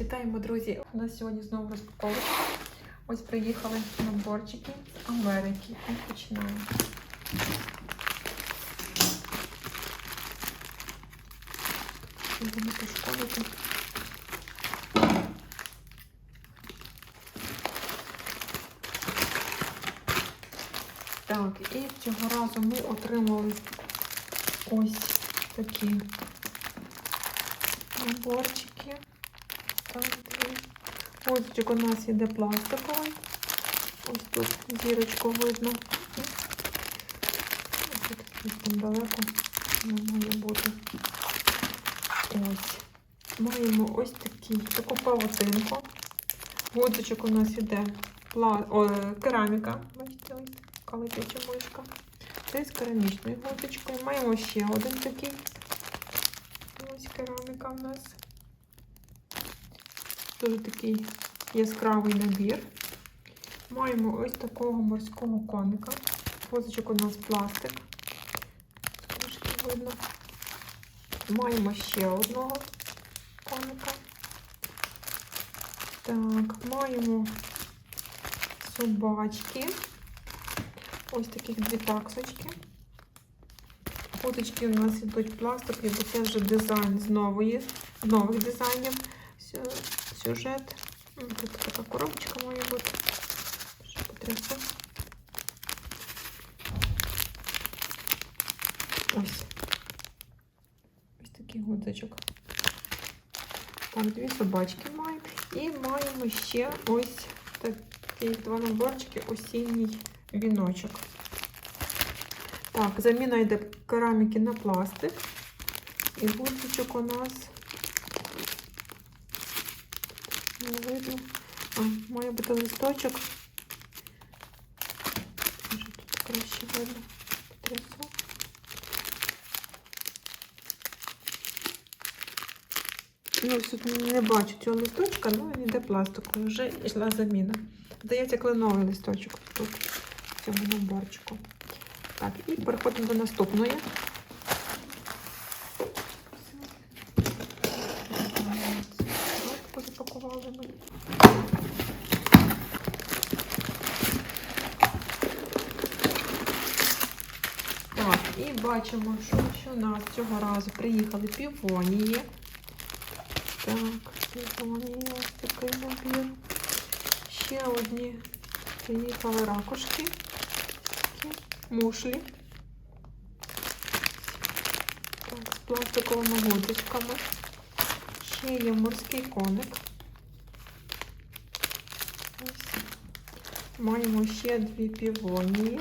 Вітаємо, друзі! У нас сьогодні знову розпаковка. Ось приїхали наборчики з Америки. І починаємо. Не пошкодити. Так, і цього разу ми отримали ось такі наборчики. Дві. Ось у нас іде пластиковий. Ось тут зірочку видно. Ось тут там далеко не має бути. Ось. Маємо ось такі, таку павутинку. Гудзичок у нас іде пла... О, кераміка. Бачите, ось така летяча мишка. Це з керамічною гудзичкою. Маємо ще один такий. Ось кераміка у нас. Дуже такий яскравий набір. Маємо ось такого морського коника. Возичок у нас пластик. Трошки видно. Маємо ще одного коника. Так, маємо собачки. Ось таких дві таксочки. Фоточки у нас йдуть пластикові, бо це вже дизайн з нової, нових дизайнів. Сю- Сюжет. Тут така коробочка має бути. Що. Ось. Ось такий гудзичок. Так, дві собачки маємо. І маємо ще ось такі два наборчики осінній віночок. Так, заміна йде кераміки на пластик. І гудзичок у нас не видно. А, має бути листочок. Може тут краще видно. Потрясу. Ну, тут не бачу цього листочка, ну він йде пластиковий. Вже йшла заміна. Здається, кленовий листочок тут в цьому наборчику. Так, і переходимо до наступної. Ось запакували ми. Так, і бачимо, що, у нас цього разу приїхали півонії. Так, півонії, ось такий набір. Ще одні приїхали ракушки. Такі мушлі. Так, з пластиковими гудзичками. Ще є морський коник. Ось. Маємо ще дві півонії.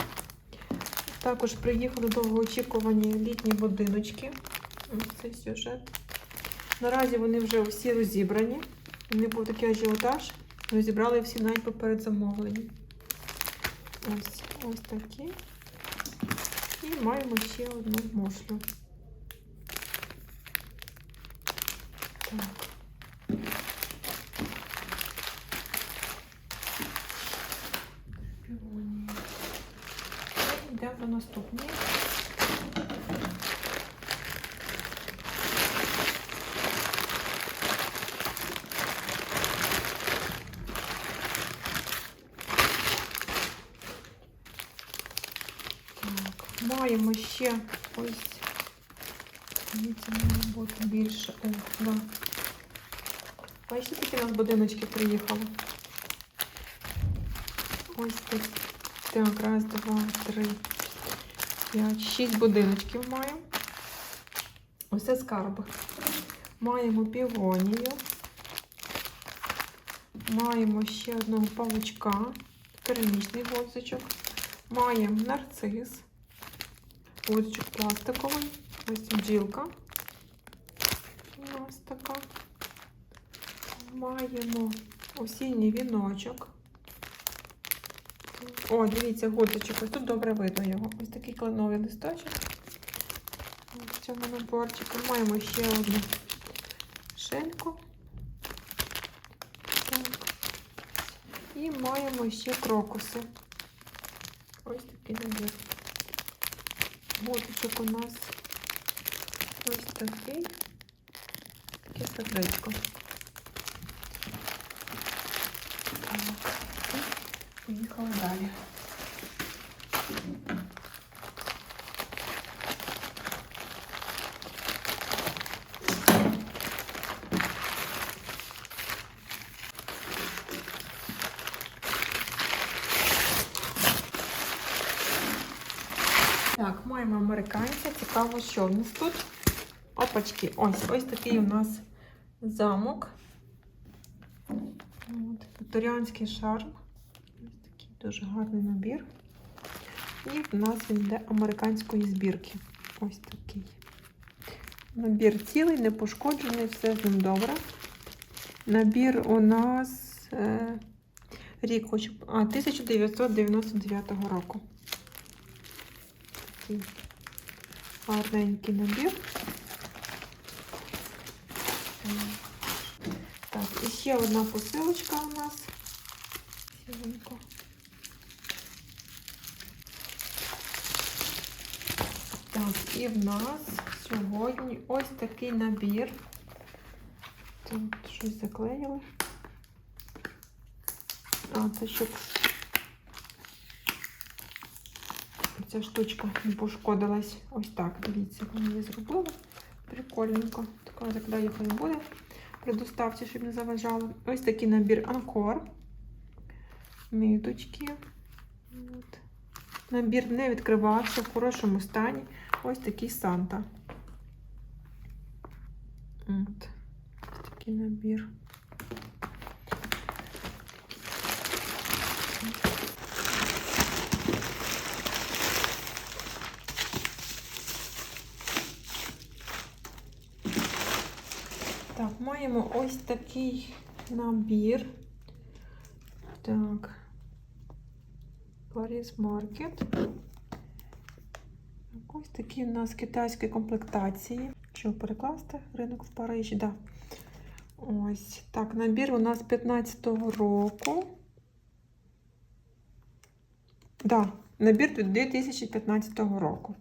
Також приїхали довгоочікувані літні будиночки. Ось цей сюжет. Наразі вони вже всі розібрані. У них був такий ажіотаж. Розібрали всі навіть поперед замовлення. Ось, ось такі. І маємо ще одну мушлю. Так. Півонії. І Йдемо до наступної. Так, маємо ще ось. Дивіться, бути більше. О, да. Бачите, такі у нас будиночки приїхали. Ось так. Так, раз, два, три, п'ять, шість будиночків маємо. Це скарби. Маємо півонію. Маємо ще одного павучка, керамічний гудзичок. Маємо нарцис, гудзичок пластиковий, ось бджілка. Ось така. Маємо осінній віночок. О, дивіться, гудзичок. Ось тут добре видно його. Ось такий кленовий листочок. В цьому наборчику маємо ще одну шельку. Так. І маємо ще крокуси. Ось такий набір. Гудзичок у нас ось такий. Таке сердечко. Поїхали далі. Так, маємо американця. Цікаво, що в нас тут. Опачки, ось ось такий у нас замок. От, Вікторіанський шарм. Дуже гарний набір. І в нас він йде американської збірки. Ось такий. Набір цілий, не пошкоджений, все з ним добре. Набір у нас е, рік хочу, а, 1999 року. Такий гарненький набір. Так, і ще одна посилочка у нас. Сіренько. Так, і в нас сьогодні ось такий набір. Тут щось заклеїли. А, це щоб ця штучка не пошкодилась. Ось так, дивіться, вони її зробили. Прикольненько. Така заклеїха не буде при доставці, щоб не заважало. Ось такий набір Анкор. Ниточки. От. Набір не відкривався в хорошому стані. Ось такий Санта. От. Ось такий набір. Так, маємо ось такий набір. Так. Paris Market. Ось такі у нас китайські комплектації. Що перекласти? Ринок в Парижі, да. Ось. Так, набір у нас 15-го року. Да, набір 2015 року.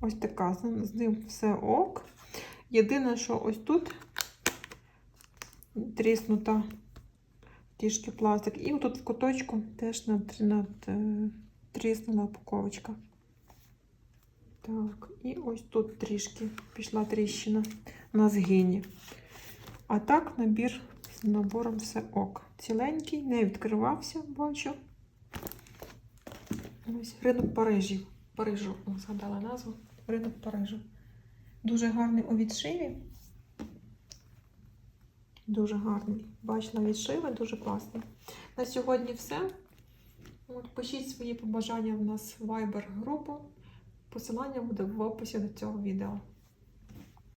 Ось така. з- ним все ок. Єдине, що ось тут тріснута трішки пластик. І тут в куточку теж над, е, упаковочка. Так, і ось тут трішки пішла тріщина на згині. А так набір з набором все ок. Ціленький, не відкривався, бачу. Ось ринок Парижі. Парижу, згадала назву. Ринок Парижу. Дуже гарний у відшиві. Дуже гарний. Бачила відшиви, дуже класний. На сьогодні все. От, пишіть свої побажання в нас в Viber групу. Посилання буде в описі до цього відео.